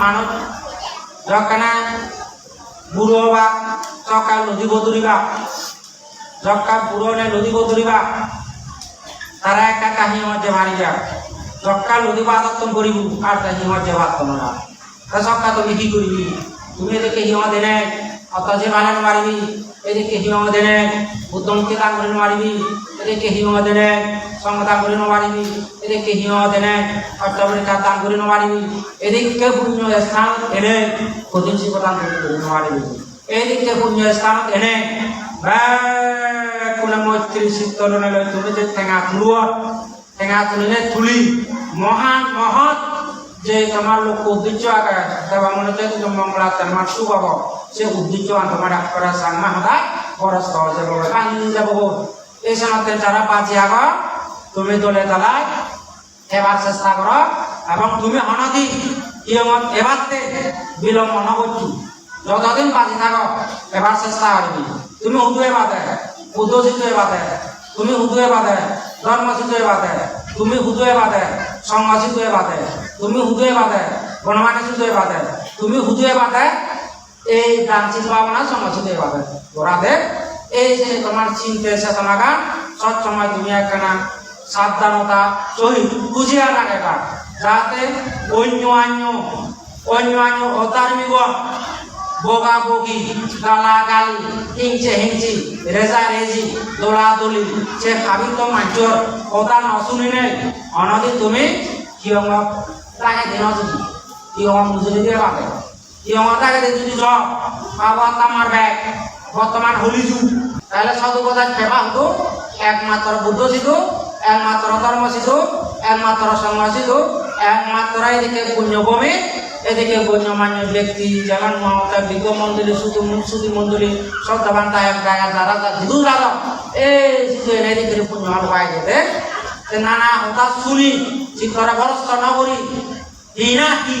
মানুষ যখন বুড়ো বা চকা নদী বদুরিবা বুড়ো নে নদী বদুরিবা তারা একটা কাহিনী মধ্যে মারি যাক যক্কা নদী বাদত্তন করিব আর তা মধ্যে ভাত না তা সক্কা তুমি কি করবি তুমি এদিকে হিমা দিনে অত যে বানান মারিবি এদিকে হিম দেনে উদ্যমকে দান করে মারিবি। এদিকে হিম দেনে সংগদান করে মারিবি। এদিকে হিম দেনে অষ্টপরীক্ষা দান করে মারিবি। এদিকে পুণ্য স্থান এনে প্রতিষ্ঠি প্রদান করে মারিবি। এদিকে পুণ্য স্থান এনে কোন মৈত্রী শীতল তুমি যে ঠেঙা তুলুয়া, ঠেঙা তুলিলে তুলি। মহান মহৎ যে তোমার লোক উদ্দেশ্য আগে দেবা মনে তুমি মঙ্গলা তোমার শুভ সে উদ্দেশ্য তোমার করা সাংমা হতা খরচ খাওয়া যাব এই সময় যারা পাঁচি আগ, তুমি দলে দলায় এবার চেষ্টা কর এবং তুমি ইয়মত এবারতে বিলম্ব নগরছি যতদিন বাঁচি থাকো এবার চেষ্টা করবি তুমি উদুয়ে বাদে উদ্যোজিত বাদে, তুমি হুদুয়ে বাদে ধর্মসিত বাদে, তুমি হুদুয়ে বাদে সংঘসিত বাদে, তুমি হুদুয়ে বাদে গণমানিসিত বাদে, তুমি হুদুয়ে বাদে এই তার চিন্তা ভাবনা সংঘসিত বাদে ওরাদের এই যে তোমার চিন্তে সব সময় তুমি একখানা সাবধানতা সহিত বুঝিয়া রাখেগা যাতে অন্য অন্য অন্য অন্য অধার্মিক বগা বগি গালা গালি হিংসে হিংসি রেজা রেজি, দোলা দলি, সে খাবি তো মাঞ্চর কথা নশুনি নেই। অনদি তুমি কিয়ং তাকে দিন যদি কিয়ং মুজুরি দিয়ে পাবে দিয়ে যদি জ বাবা তামার ব্যাগ বর্তমান হলি যুগ। তাহলে সদু কথা খেবা হতো, একমাত্র বুদ্ধ শিখু একমাত্র ধর্ম শিখু একমাত্র সংঘ শিখু একমাত্র এদিকে পুণ্যভূমি, এদিকে গণ্যমান্য ব্যক্তি, যেমন মমতা, বিজ্ঞ মন্ডলী শুধু মুনসুদি মন্ডলী, শ্রদ্ধাবান দায়ক গায়ক যারা হিন্দু দাদা, এই শুধু এদিকে পুণ্য হল পাই যেতে নানা হতাশ শুনি চিত্তরা বরস্ত নগরী হি। না কি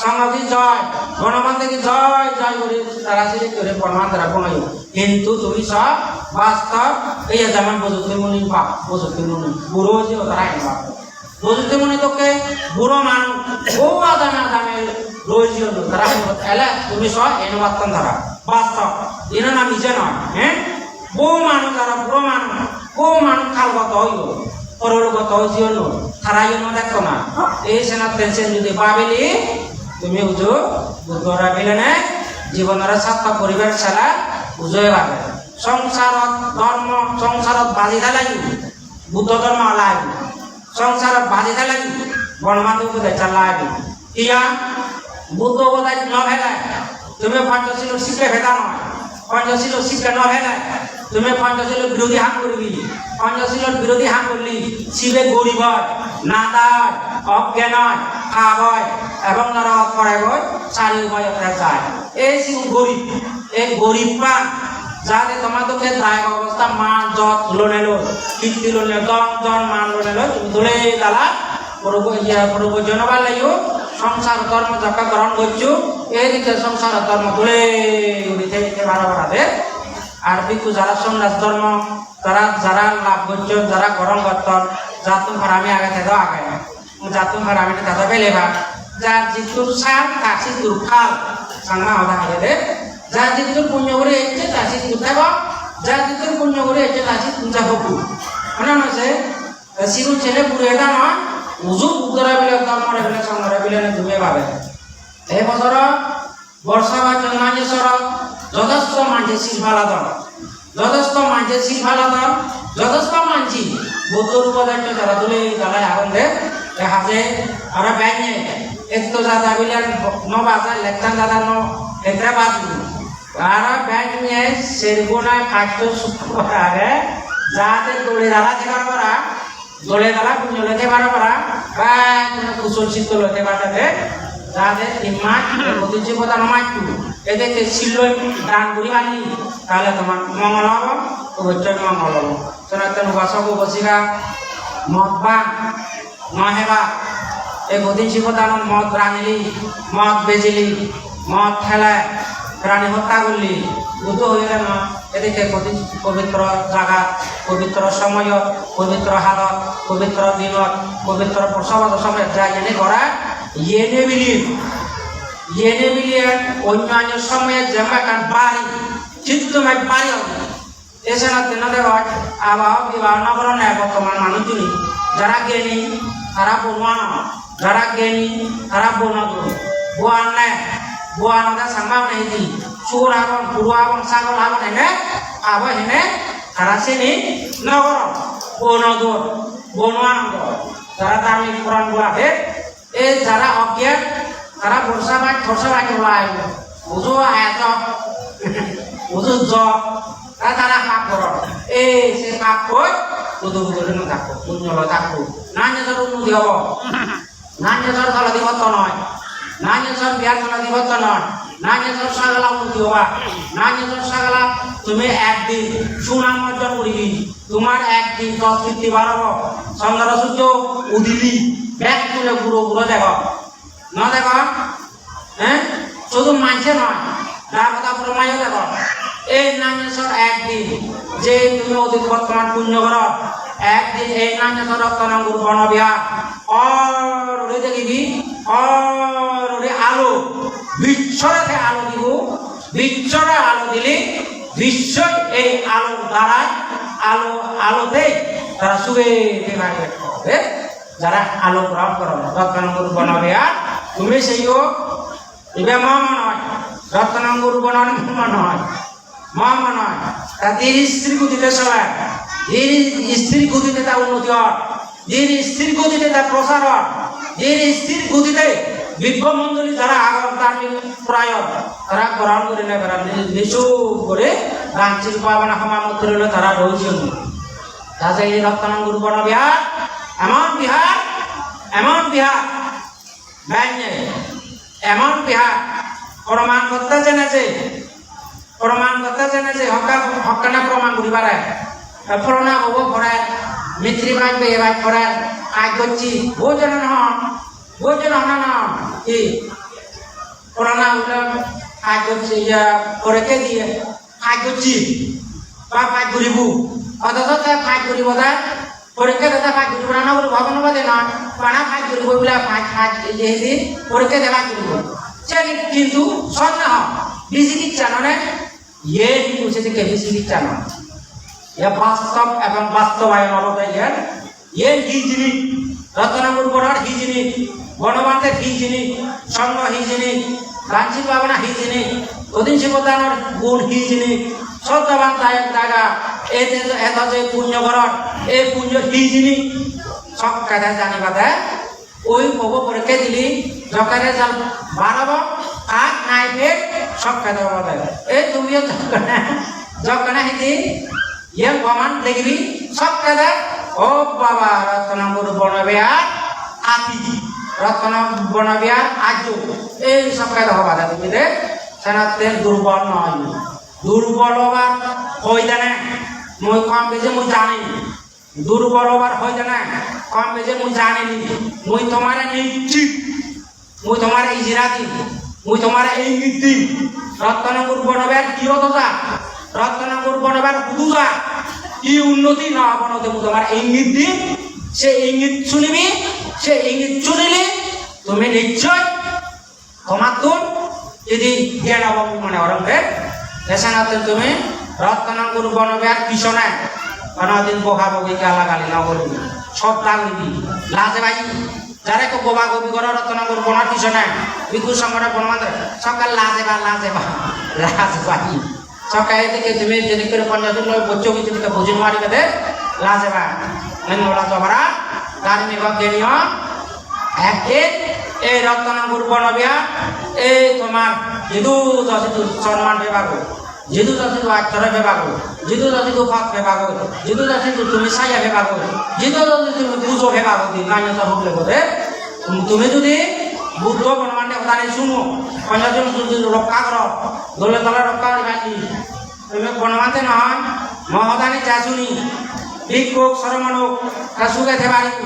সংঘ কি জয় গণমান্তে কি জয় জয় করে তারা সে করে গণমান্তরা বনাই কিন্তু তুমি সব বাস্তব, এই যেমন বজুতে মনি বা বজুতে মনি, বুড়ো যে তারা আইন বজুতে মনি তোকে বুড়ো মানুষ বউ আদামে আদামে রয়েছে তারা এলে তুমি সব এনবাত্তন ধারা বাস্তব এর নাম ইজে নয় হ্যাঁ? বউ মানুষ যারা বুড়ো মানুষ বউ মানুষ খালগত হইল পরলোকত হইছিল তারাই দেখো না। এই সেনা পেনশন যদি পাবিলি তুমি বুঝো বুদ্ধরা বিলেনে জীবনের সাতটা পরিবার ছাড়া বুঝোই পাবে। সংসারত ধর্ম, সংসারত বাজি লাগি বুদ্ধ ধর্ম লাগি সংসারত বাজি লাগি বনমাত উপদেশ লাগি ইয়া বুদ্ধ উপদেশ ন ভেলায় তুমি পঞ্চশীল শিখে ভেদা নয়। পঞ্চশীল ন ভেলায় তুমি পঞ্চশীল বিরোধী হাত করবি। পঞ্চশীল বিরোধী করলি শিবে গরিব না তার অজ্ঞান খাবয় এবং নরক করে চারি উভয় যায় এই শিব গরিব, এই গরিব পান যাতে তোমাদেরকে দায় অবস্থা মান, যত লোনে লো কীর্তি লোনে দম, জন, মান লোনে লো তুমি দোলে দালা পরব ইয়া পরব জনবার লাগিও সংসার ধর্ম যাকে গ্রহণ করছ এইদিকে সংসার ধর্ম দোলে উড়িতে বাড়া বাড়াবে আর বিকু যারা সন্ন্যাস ধর্ম তারা যারা লাভ করছ, যারা গরম করতন জাতুম হারামি আগে থেকে আগে জাতুম হারামি দাদা বেলে ভাগ যার জিতুর সার কাশি দুর্খাল সাংমা হদা হাজে যার জিতুর পুণ্য করে এসছে কাশি দুর্খাব যার জিতুর পুণ্য করে এসছে কাশি তুঞ্জা হকু মানে হচ্ছে সিরু ছেলে পুরো এটা নয়। উজু উদরা বিলে কর্মরে বিলে সঙ্গরে বিলে তুমি ভাবে। এই বছর বর্ষা বা জন্মাঞ্জেশ্বর যথেষ্ট মাঝে শিলফালাদন যথেষ্ট মাঝে শিলফালাদন যথেষ্ট মানছি। বুদ্ধর উপদার্য যারা তুলে জ্বালায় আগুন দে দেখা যে আমরা ব্যাঙে একটু দাদা বিলেন ন বাজা লেখতান দাদা ন এত্রে বাজু। আর ব্যাংক নিয়ে সেরগুনায় কাটতে শুক্রবার আগে যাতে দৌড়ে দাদা দেবার পারা দৌড়ে দাদা কুঞ্জ লেতে পারা পারা বা কুশল শীত লেতে পারাতে যাদের তিন মাস প্রধান মাইটু এদেরকে ছিলই দান করি মানি তাহলে তোমার মঙ্গল হব অবশ্যই মঙ্গল হব। সনাতন উপাসক বসিকা মদ বান নহেবা এই গদিন শিবদানন মদ রাঙিলি, মদ বেজিলি, মদ খেলায় প্রাণী হত্যা করলি বুদ্ধ হইলে না, এদিকে পবি- পবিত্র জাগা, পবিত্র সময়, পবিত্র হালত পবিত্র দিনত পবিত্র প্রসবত সময় যা এনে করা ইয়েনে বিলি বিলিয়ে অন্যান্য সময়ে যেমন বাড়ি চিত্তমায় বাড়ি এছাড়া তেনাদের আবহাওয়া বিবাহ নগর নেয় বর্তমান মানুষজনই, যারা জ্ঞানী, তারা বনোয়ানো যারা জ্ঞানী, তারা বনদু বোয়ান বোয়ানদা সাংবাব নেই দি চোর আবন পুরু আবন ছাগল আবন হেনে আব হেনে তারা শ্রেণি নগর বনদু বনোয়ানন্দ যারা ধার্মিক পুরাণ গুলাতে এই যারা অজ্ঞান তারা বর্ষা বাই খরসা বাই ওলাই বুঝো আয়াত বুঝো জ। তা তারা কাপ কর এ সে কাপ কই বুধু বুধু নো থাকো পুণ্যল থাকো। না নিজের উন্নতি হব না নিজের দিবত নয় না নিজের বিয়ার দিবত নয় না নিজের সাগলা উন্নতি হবা না নিজের সাগলা তুমি একদিন সুনাম অর্জন করিবি তোমার একদিন ফিফটি বাড়াব চন্দ্র সূর্য উদিলি ব্যাগ তুলে গুঁড়ো গুঁড়ো দেখ ন দেখ? হ্যাঁ? শুধু মানছে নয়। কথা প্রমাণ দেখো। এই নামেশ্বর একদিন, যে তুমি অতীত বর্তমান পুণ্য কর, একদিন এই নামেশ্বর রত্নাঙ্গুর বনবিহার অরে দেখিবি অরে আলো। বিশ্বরে আলো দিব, বিশ্বরে আলো দিলি বিশ্ব এই আলোর দ্বারা আলো আলোতে তারা হবে যারা আলো গ্রহণ করো রত্নাঙ্গুর বনবিহার তুমি সেইও ইবে মম নয় রত্নাঙ্গুর বনার মম নয় মম নয়। তাদের স্ত্রী গতিতে চলে এর স্ত্রীর গতিতে তার উন্নতি হয় এর স্ত্রীর গতিতে তার প্রসার হয় এর স্ত্রীর গতিতে বিজ্ঞমণ্ডলী যারা আগম তার প্রায় তারা গ্রহণ করে নেবে নিচু করে রাঞ্চির পাবনা মধ্যে রইলে, তারা রয়েছেন। তাতে এই রত্নাঙ্গুর বন বিহার, এমন বিহার এমন বিহার ব্যাঙে। এমন বিহার। প্রমাণ করতে জেনেছে প্রমাণ করতে জেনেছে হকা, হকানা প্রমাণ করি পারে পুরোনা হব পড়ে মিত্রি ভাই বেয়ে ভাই পড়ে আয় করছি। ভোজন হন। ভোজন হন কি? পুরোনা উঠে আয় করছি পরেকে দিয়ে? আয় করছি। বা ফাইট ঘুরিব। অথচ ফাইট ঘুরিব তাই। পরীক্ষা দেতা ফাইট ঘুরিব না বলে ভগবান বাদে নয় পানা ফাইট ঘুরিব বলে ফাইট ফাইট যেহেতু পরীক্ষা দেওয়া ঘুরিব সে কিন্তু সন্দেহ বিচিকিৎসা নয় ইয়ে বুঝে যে বিচিকিৎসা নয় ইয়ে বাস্তব এবং বাস্তবায়ন অবদায় ইয়ার ইয়ে হিজনি, রত্নপুর বড়ার হিজনি গণমান্তের হিজনি, সঙ্গ হিজনি লাঞ্চিত ভাবনা হিজনি, অধীন শিবদানের গুণ হিজনি শ্রদ্ধাবান দায়ক জায়গা এতে এত যে পুণ্য করণ এই পুণ্য হিজনি সব কাজে জানিবা দেয় ওই পব পরীক্ষা দিলি, জকারে জাল বাড়াব আর নাই ফের সব কাজে হবে এই তুমিও জকানে জকানে হিদি ইয়ে প্রমাণ দেখবি সব কাজে ও বাবা রত্নপুর বনবে আর আতি রত্ন বনবে আর আজু। এই সব কাজে হবা দেখবি রে সেনাতে দুর্বল নয়। দুর্বল হবার হই জানে মই কম বেশি মই জানি। দুর্বল হবার হই জানে। কম বেশি মই জানিনি মই তোমার নিশ্চিত। মই তোমার ইজিরা দিম। মই তোমার ইঙ্গিত দিম। রত্নপুর বনবের কি হততা রত্নপুর বনবের হুদুজা কি উন্নতি না বনতে মই তোমার ইঙ্গিত দিম। সে ইঙ্গিত শুনিবি, সে ইঙ্গিত শুনিলে তুমি নিশ্চয় তোমার তোর যদি জ্ঞান অভাব মনে অরঙ্গে দেশানাতে তুমি রত্নাঙ্গুর বনবের পিছনে অনদিন বহা বগি গালা গালি না বলবি সব লাগবি লাজে ভাই যারা কেউ গোবা গবি করে রত্নাঙ্গুর বনার পিছনে বিকুর সংগঠন বনমান্ত্র সকাল লাজে বা লাজে বা, লাজ ভাই সকালে থেকে তুমি যদি করে পঞ্চাশ বচ্চো কিছু থেকে বুঝি মারিবে দে? লাজে বা। নেন লাজ ভরা ধার্মিক জ্ঞানীয় একদিন এই রত্নাঙ্গুর বনবিয়া, এই তোমার যিদু যথিতু সম্মান বিভাগ যিদু যথিতু আক্ষর বিভাগ যিদু যথিতু ফাঁক বিভাগ যিদু যথিতু তুমি সাইয়া বিভাগ যিদু যথিতু তুমি পুজো বিভাগ দি নান্য হোক লেগে তুমি যদি বুদ্ধ বনমানে ওদানে শুনো পঞ্চাজন যদি রক্ষা কর দলে দলে রক্ষা করি ভাই তুমি বনমাতে নহয় মহদানে যা শুনি ভিক্ষুক সরমণুক তা সুখে থে পারিব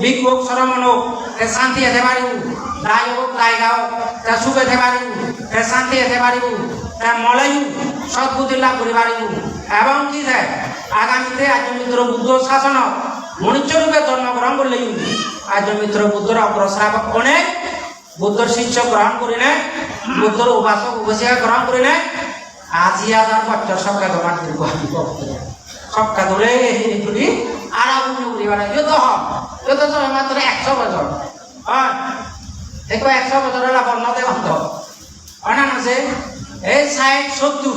ভিক্ষুক সরমণুক তে শান্তি হেতে পারিব দায় হোক দায় গাও, তা সুখে থে পারিব তে শান্তি হেতে পারিব তা মলয়ু, সদ্বুদ্ধি লাভ করি পারিব এবং আগামীতে আজ মিত্র বুদ্ধ শাসন মনুষ্য রূপে জন্মগ্রহণ করলে আজ মিত্র বুদ্ধর অগ্রশ্রাবক অনেক বুদ্ধর শিষ্য গ্রহণ করিলে বুদ্ধর উপাসক উপাসিকা গ্রহণ করিলে আজি হাজার বছর সবকা তোমার দীর্ঘ সবকা ধরে আর আপনি উড়িবার যত হম যত সময় মাত্র একশো বছর। হ্যাঁ দেখো একশো বছর হলে বর্ণতে বন্ধ অনান আছে এই ষাট, সত্তর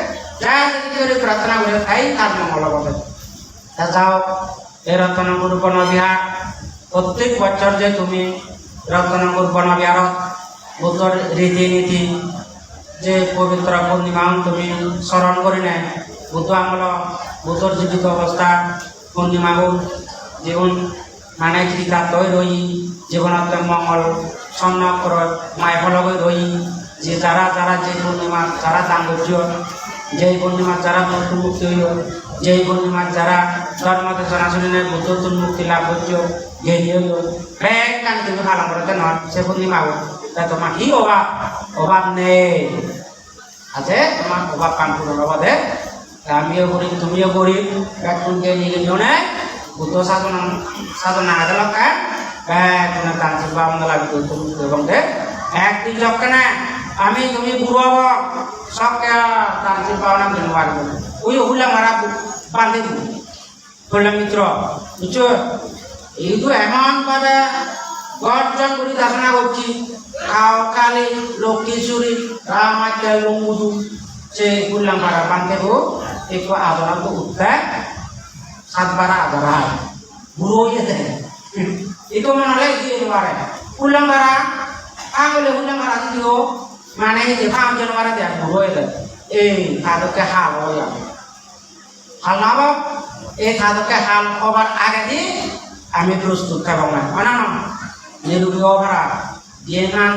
যদি করে প্রার্থনা করে তাই তার মঙ্গল হবে তা যাও, এই রত্নগুরু বনবিহার, প্রত্যেক বছর যে তুমি রত্নগুরু বনবিহারত বুদ্ধর রীতিনীতি, যে পবিত্র পূর্ণিমা তুমি স্মরণ করে নেয়, বুদ্ধ আমল, বুদ্ধর জীবিত অবস্থা পূর্ণিমাও জীবন মানে কৃতা তৈ রই জীবনত মঙ্গল সন্ন কর মায় ফলগৈ রই যে যারা যারা যে পূর্ণিমা, যারা দাম্পত্য যেই পূর্ণিমা যারা মুক্তি হইল, যেই পূর্ণিমা যারা জন্মতে জনাশুনি বুদ্ধ মুক্তি লাভ করছ ঘেরি হইল। ব্যাগ কান তুমি পালন করতে নয়, সে পূর্ণিমা তা তোমার কি অভাব? অভাব নেই। আছে? তোমার অভাব কান পূরণ অবাধে আমিও গরিব তুমিও গরিব একজনকে নিয়ে জনে বুদ্ধ সাধন, সাধনা আদালত কান কোনো তান্ত্রিক বা আমরা লাগি তুমি এবং দে একদিন যখন না। আমি তুমি বুড়ো হব সবকে তান্ত্রিক পাওনা দিন পারব ওই হুলা মারা বাঁধে বললাম মিত্র, বুঝছ? এই তো এমন ভাবে গর্জন করে ধারণা করছি। কালি লক্ষ্মীশ্বরী রামাচার লঙ্গুদু, সে বললাম মারা বাঁধে গো একটু আদরা তো উঠতে সাতবার আদরা বুড়ো হয়ে যায় itu mana lagi di luar pulang bara ang boleh pulang bara mana ini paham jangan bara dia? Boleh itu eh ada ke hal oh ya hal apa? Eh ada ke hal obar agar di? আমি প্রস্তুত খাব না মানে না নিরুপি ওভারা জ্ঞান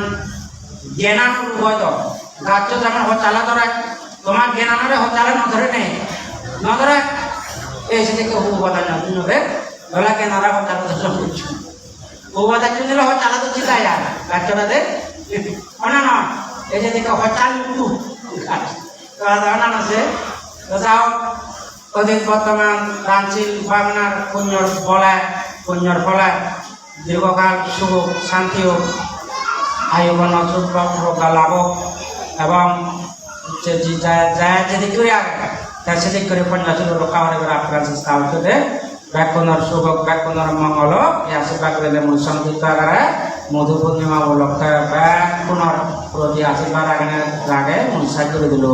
জ্ঞানান তো গাছ যেমন হচালা ধরে তোমার জ্ঞানানরে হচালা নধরে নেই নধরে এই সেটা কেউ বলা না নধরে ধরা জ্ঞানারা হচালা ধরে বুঝছ ওবাদা চুনিলে হচালা তো চিতা যা গাছটাতে অনা না যে দেখো হচাল টু গাছ তো অনা আছে তো যাও অধিক বর্তমান রাঞ্চিল বাংলার পুণ্যর বলায়, পুণ্যর ফলায়, দীর্ঘকাল শুভ শান্তি ও আয়ুবন সুপ্রকা লাভ এবং যায় করে আগে তা সেদিক করে পঞ্চাশ রক্ষা করে আপনার চেষ্টা হচ্ছে ব্যাকরণের শুভ ব্যাকরণের মঙ্গল এই আশীর্বাদ সংযুক্ত আকারে মধু পূর্ণিমা উপলক্ষে ব্যাকরণের প্রতি আশীর্বাদ আগে আগে সাহায্য করে দিল।